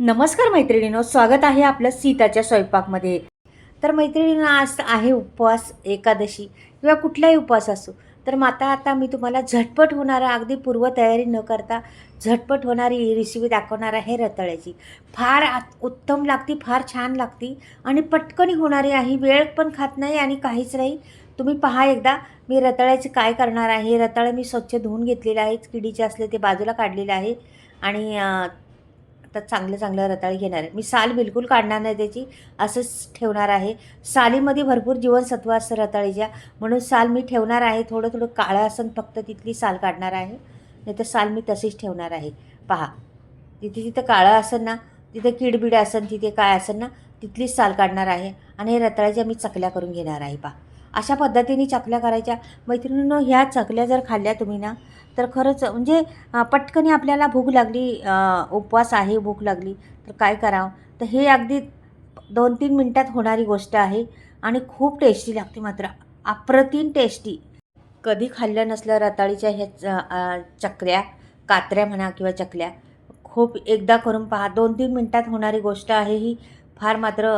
नमस्कार मैत्रिणींनो स्वागत आहे आपलं सीताच्या स्वयंपाकमध्ये. तर मैत्रिणींना आज आहे उपवास एकादशी किंवा कुठलाही उपवास असो तर माता आता मी तुम्हाला झटपट होणारा अगदी पूर्वतयारी न करता झटपट होणारी रेसिपी दाखवणार आहे रताळ्याची. फार आ- उत्तम लागती फार छान लागती आणि पटकन होणारी आहे. वेळ पण खात नाही आणि काहीच नाही. तुम्ही पहा एकदा मी रताळ्याचे काय करणार आहे? रताळे मी स्वच्छ धुवून घेतलेलं आहे. किडीचे असले ते बाजूला काढलेलं आहे. आणि आता चांगलं चांगलं रताळी घेणार आहे. मी साल बिलकुल काढणार नाही त्याची. असंच ठेवणार आहे. सालीमध्ये भरपूर जीवनसत्व असतं रताळीच्या. म्हणून साल मी ठेवणार आहे. थोडं थोडं काळं असून फक्त तिथली साल काढणार आहे. नाही तर साल मी तशीच ठेवणार आहे. पहा. तिथे तिथं काळं असेल ना तिथे किडबिड असेल तिथे काय असेल ना तिथलीच साल काढणार आहे. आणि हे रताळ्याच्या मी चकल्या करून घेणार आहे. पहा. अशा पद्धतीने चकल्या करायच्या. मैत्रिणीनं ह्या चकल्या जर खाल्ल्या तुम्ही ना तर खरंच म्हणजे पटकनी आपल्याला भूक लागली उपवास आहे भूक लागली तर काय करावं? तर हे अगदी दोन तीन मिनटात होणारी गोष्ट आहे आणि खूप टेस्टी लागते मात्र. अप्रतिम टेस्टी कधी खाल्लं नसलं रताळीच्या ह्या च- चकल्या कात्र्या म्हणा किंवा चकल्या खूप एकदा करून पहा. दोन तीन मिनटात होणारी गोष्ट आहे ही. फार मात्र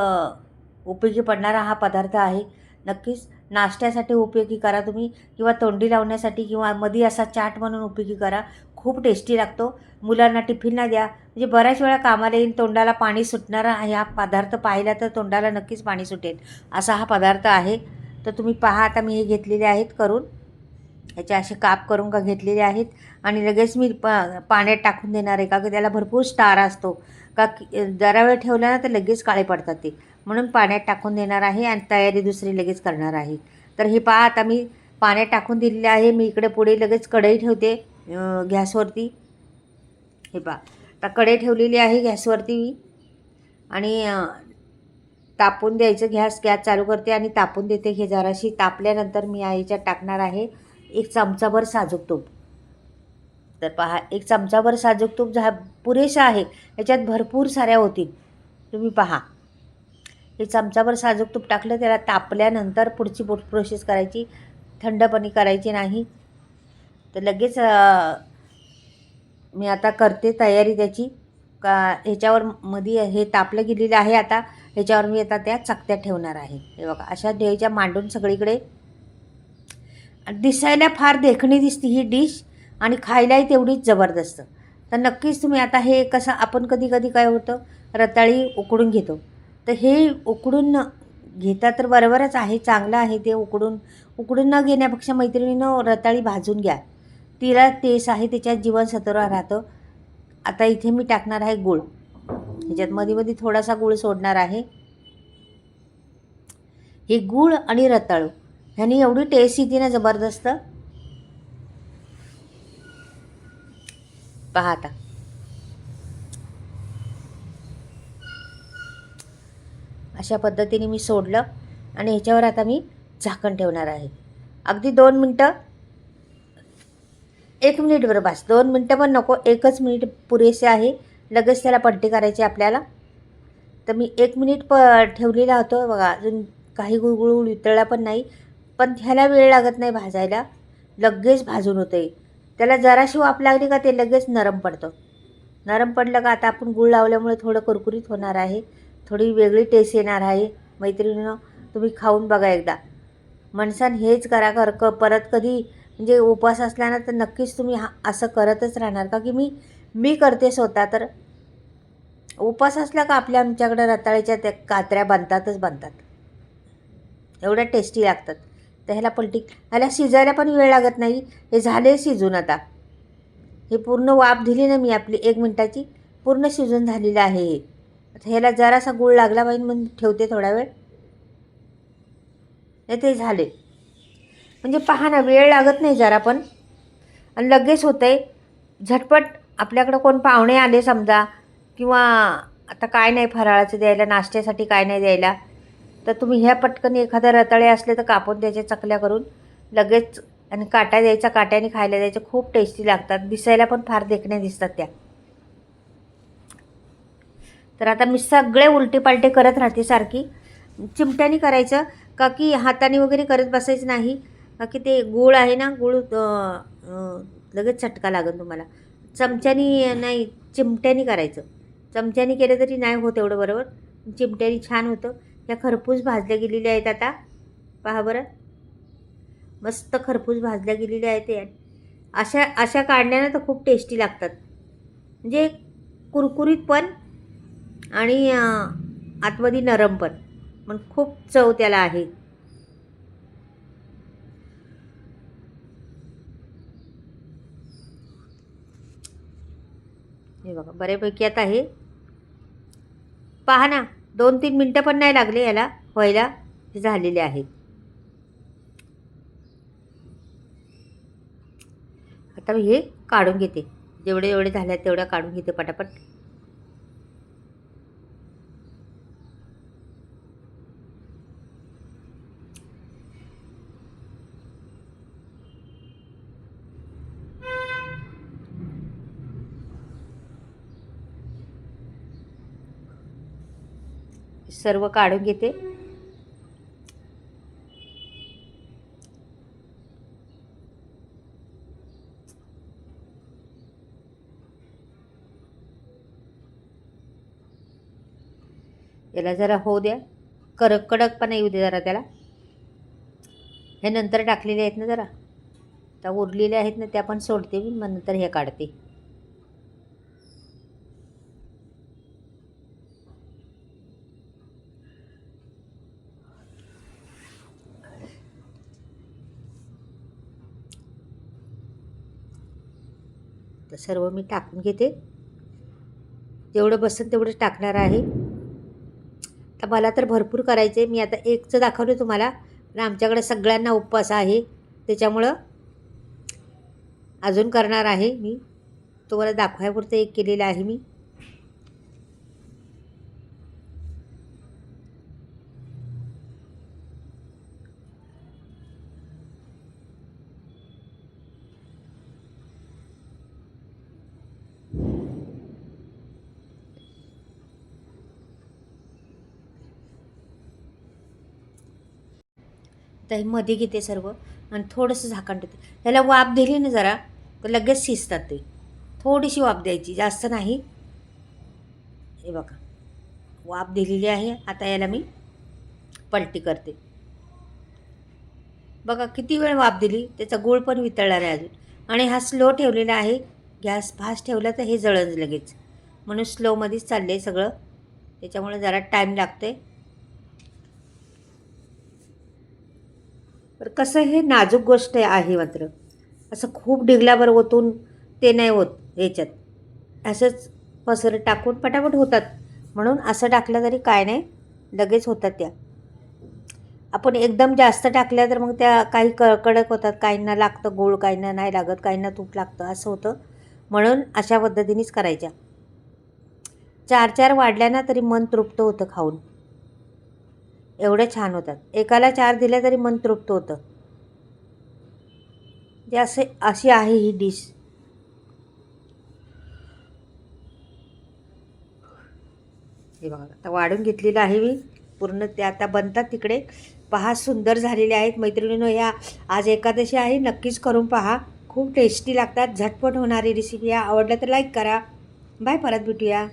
उपयोगी पडणारा हा पदार्थ आहे. नक्कीच नाश्त्यासाठी उपयोगी करा तुम्ही किंवा तोंडी लावण्यासाठी किंवा मधी असा चाट म्हणून उपयोगी करा. खूप टेस्टी लागतो. मुलांना टिफिनला द्या. म्हणजे बऱ्याच वेळा कामाला येईल तोंडाला पाणी सुटणारा हा पदार्थ पाहिला तर तोंडाला नक्कीच पाणी सुटेल. असा हा पदार्थ आहे. तर तुम्ही पहा आता मी हे घेतलेले आहेत करून. याचे असे काप करून का घेतलेले आहेत. आणि लगेच मी प पाण्यात टाकून देणार आहे. का की त्याला भरपूर स्टार असतो. का जरा वेळ ठेवला ना तर लगेच काळे पडतात ते. म्हणून पाण्यात टाकून देणार आहे आणि तयारी दुसरी लगेच करणार आहे. तर हे पहा आता मी पाण्यात टाकून दिलेले आहे. मी इकडे पुढे लगेच कढई ठेवते गॅसवरती. हे पहा आता कढई ठेवलेली आहे गॅसवरती मी. आणि तापून द्यायचं गॅस गॅस चालू करते आणि तापून देते. हे जराशी तापल्यानंतर मी याच्यात टाकणार आहे एक चमचाभर साजूक तूप. तर पहा एक चमचाभर साजूक तूप झा पुरेसा आहे याच्यात भरपूर साऱ्या होतील. तुम्ही पहा. हे चमचाभर साजूक तूप टाकलं त्याला तापल्यानंतर पुढची पोट प्रोसेस करायची. थंडपणी करायची नाही. तर लगेच मी आता करते तयारी त्याची. का ह्याच्यावर मध्ये हे तापलं गेलेलं आहे आता. ह्याच्यावर मी आता त्या चकत्या ठेवणार आहे. हे बघा अशा द्यायच्या मांडून सगळीकडे दिसायला फार देखणी दिसते ही डिश आणि खायलाही तेवढीच जबरदस्त. तर नक्कीच तुम्ही आता हे कसं आपण कधी कधी काय होतं रताळी उकडून घेतो. तर हे उकडून न- घेता तर बरोबरच आहे चांगलं आहे ते उकडून. उकडून न घेण्यापेक्षा मैत्रिणीनं रताळी भाजून घ्या. तिला तेस आहे त्याच्यात जीवनसत्व राहतं. आता इथे मी टाकणार आहे गूळ. ह्याच्यात मध्ये मध्ये थोडासा गूळ सोडणार आहे. हे गूळ आणि रताळू ह्यानी एवढी टेस्ट येते ना जबरदस्त. पहा आता. अशा पद्धतीने मी सोडलं आणि ह्याच्यावर आता मी झाकण ठेवणार आहे. अगदी दोन मिनटं एक मिनिट बरं बस. दोन मिनटं पण नको एकच मिनिट पुरेसे आहे. लगेच त्याला पट्टी करायची आपल्याला. तर मी एक मिनिट प ठेवलेला होतो. बघा अजून काही गुळगुळ वितळला पण नाही. पण ह्याला वेळ लागत नाही भाजायला. लगेच भाजून होतं आहे त्याला जराशी वाप लागली का ते लगेच नरम पडतं. नरम पडलं का आता आपण गुळ लावल्यामुळे थोडं कुरकुरीत होणार आहे. थोडी वेगळी टेस्ट येणार आहे. मैत्रिणीनं तुम्ही खाऊन बघा एकदा. माणसानं हेच करा कर क परत कधी म्हणजे उपवास असल्यानं तर नक्कीच तुम्ही हा असं करतच राहणार. का की मी मी करते स्वतः तर उपवास असला का आपल्या आमच्याकडं रताळ्याच्या त्या कात्र्या बनतातच बनतात. एवढ्या टेस्टी लागतात. तर ह्याला पलटी ह्याला शिजायला पण वेळ लागत नाही. हे झाले शिजून आता. हे पूर्ण वाफ दिली ना मी आपली एक मिनटाची पूर्ण शिजून झालेलं आहे. हे आता ह्याला जरासा गूळ लागला पाहिजे म्हणून ठेवते थोडा वेळ. नाही ते झाले. म्हणजे पहा ना वेळ लागत नाही जरा पण. आणि लगेच होतं आहे झटपट आपल्याकडं कोण पाहुणे आले समजा किंवा आता काय नाही फराळाचं द्यायला नाश्त्यासाठी काय नाही द्यायला तर तुम्ही ह्या पटकन एखाद्या रताळे असले तर कापून द्यायच्या चकल्या करून लगेच आणि काटा द्यायचा काट्याने खायला द्यायच्या खूप टेस्टी लागतात. दिसायला पण फार देखण्या दिसतात त्या. तर आता मी सगळे उलटेपालटे करत राहते सारखी. चिमट्याने करायचं का की हाताने वगैरे करत बसायचं नाही? का की ते गूळ आहे ना गूळ लगेच चटका लागेल तुम्हाला. चमच्यानी नाही चिमट्याने करायचं. चमच्याने केलं तरी नाही होत एवढं बरोबर. चिमट्याने छान होतं. ह्या खरपूस भाजल्या गेलेल्या आहेत आता. पहा बरं. मस्त खरपूस भाजल्या गेलेल्या आहेत या. अशा अशा काढण्यानं तर खूप टेस्टी लागतात. म्हणजे कुरकुरीत पण आणि आतमध्ये नरम पण. पण खूप चव त्याला आहे. हे बघा बऱ्यापैकी आता हे पहा ना दोन तीन मिनटं पण नाही लागले याला व्हायला हे झालेले आहेत आता मी हे काढून घेते. जेवढे जेवढे झाले तेवढ्या काढून घेते पटापट. सर्व काढून घेते. याला जरा होऊ द्या. कडक कडक पण येऊ दे जरा त्याला. हे नंतर टाकलेले आहेत ना जरा. त्या उरलेल्या आहेत ना त्या पण सोडते मी मग नंतर हे काढते. तर सर्व मी टाकून घेते. जेवढं बसेल तेवढं टाकणार आहे. तर मला तर भरपूर करायचे मी आता एकचं दाखवलं तुम्हाला पण आमच्याकडे सगळ्यांना उपवास आहे. त्याच्यामुळं अजून करणार आहे मी. तुम्हाला दाखवायपुरतं एक केलेलं आहे मी. तर हे मध्ये घेते सर्व आणि थोडंसं झाकण ठेवते. ह्याला वाफ दिली ना जरा तर लगेच शिजतात ते. थोडीशी वाफ द्यायची जास्त नाही. हे बघा वाफ दिलेली आहे. आता याला मी पलटी करते. बघा किती वेळ वाफ दिली? त्याचा गुळ पण वितळणार आहे अजून. आणि हा स्लो ठेवलेला आहे. गॅस फास्ट ठेवला तर हे जळण लगेच. म्हणून स्लोमध्येच चाललं आहे सगळं. त्याच्यामुळे जरा टाईम लागतो आहे तर कसं हे नाजूक गोष्ट आहे मात्र. असं खूप डिगल्यावर ओतून ते नाही होत ह्याच्यात असंच पसर टाकून पटापट होतात. म्हणून असं टाकलं तरी काय नाही लगेच होतात त्या. आपण एकदम जास्त टाकल्या तर मग त्या काही क कडक होतात. काहींना लागतं गोळ काहींना नाही लागत काहींना तूप लागतं असं होतं. म्हणून अशा पद्धतीनेच करायच्या. चार चार वाढल्या ना तरी मन तृप्त होतं खाऊन. एवढे छान होतात. एकाला चार दिल्या तरी मन तृप्त होतं. जे असे अशी आहे ही डिश हे बघा आता वाढून घेतलेलं आहे मी. पूर्ण ते आता बनतात तिकडे. पहा सुंदर झालेले आहेत मैत्रिणीनं ह्या आज एकादशी आहे. नक्कीच करून पहा. खूप टेस्टी लागतात. झटपट होणारी रेसिपी आवडलं तर लाईक करा. बाय परत भेटूया.